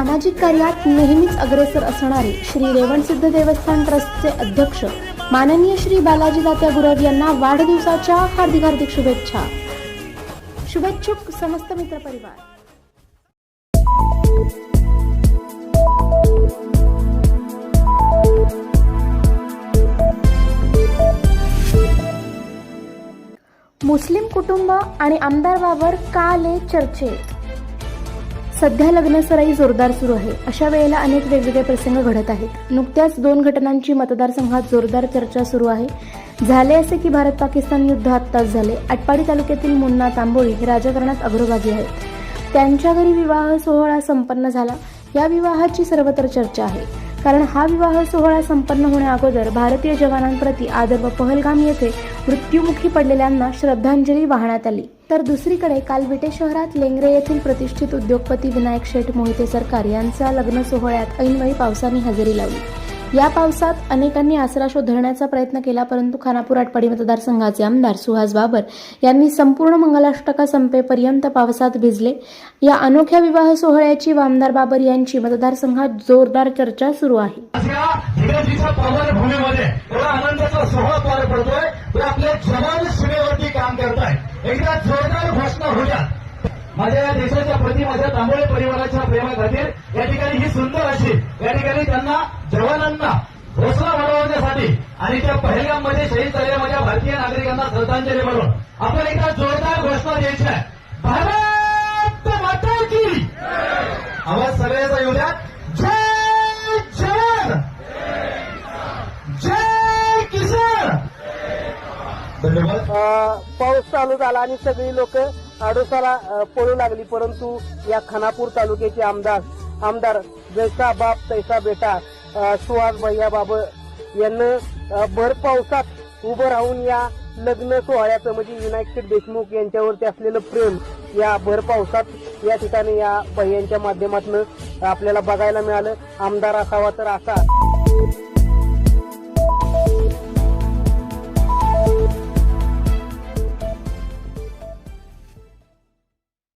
सामाजिक कार्यात नेहमीच अग्रेसर असणारे श्री रेवणसिद्ध देवस्थान ट्रस्टचे अध्यक्ष माननीय श्री बालाजी दात्या गुरव यांना वाढदिवसाच्या हार्दिक हार्दिक शुभेच्छा. शुभेच्छुक समस्त मित्र परिवार. मुस्लिम कुटुंब आणि आमदारबाबर का आले चर्चेत सध्या लग्नसराई जोरदार सुरू आहे. अशा वेळेला अनेक वेगवेगळे प्रसंग घडत आहेत. नुकत्याच दोन घटनांची मतदारसंघात जोरदार चर्चा सुरू आहे. झाले असे की भारत पाकिस्तान युद्ध आत्ताच झाले. आटपाडी तालुक्यातील मुन्ना तांबोळी हे राजकारणात अग्रभागी आहेत. त्यांच्या घरी विवाह सोहळा संपन्न झाला. या विवाहाची सर्वत्र चर्चा आहे. कारण हा विवाह सोहळा संपन्न होण्याअगोदर भारतीय जवानांप्रती आदर व पहलगाम येथे मृत्युमुखी पडलेल्यांना श्रद्धांजली वाहण्यात आली. तर दुसरीकडे काल विटे शहरात लेंगरे येथील प्रतिष्ठित उद्योगपती विनायक शेठ मोहिते सरकार यांचा लग्न सोहळ्यात ऐनवेळी पावसाने हजेरी लावली. या पावसात अनेकांनी आसरा शोध धरण्याचा प्रयत्न केला परंतु खानापूर आटपाडी मतदारसंघाचे आमदार सुहास बाबर यांनी संपूर्ण मंगलाष्टका संपेपर्यंत पावसात भिजले. या अनोख्या विवाह सोहळ्याची व आमदार बाबर यांची मतदारसंघात जोरदार चर्चा सुरू आहे. एकदा जोरदार घोषणा होत्या माझ्या या देशाच्या प्रति माझ्या तांबोळे परिवाराच्या प्रेमाखातीर या ठिकाणी ही सुंदर अशी या ठिकाणी त्यांना जवानांना हौसला वाढवण्यासाठी आणि त्या पहिलगाम शहीद झालेल्या माझ्या भारतीय नागरिकांना श्रद्धांजली म्हणून आपण एकदा जोरदार घोषणा द्यायची आहे. भारत माता की आवाज सगळ्याचा येऊ द्या. जय जवान! जय किसान! धन्यवाद. पाऊस चालू झाला आणि सगळी लोक आडोसाला पळू लागली परंतु या खानापूर तालुक्याचे आमदार आमदार जैसा बाप तैसा बेटा सुहास भैया बाब यांना भर पावसात उभं राहून या लग्न सोहळ्याचं म्हणजे विनायक शेठ देशमुख यांच्यावरती असलेलं प्रेम या भर पावसात या ठिकाणी या भैयांच्या माध्यमातून आपल्याला बघायला मिळालं. आमदार असावा तर असा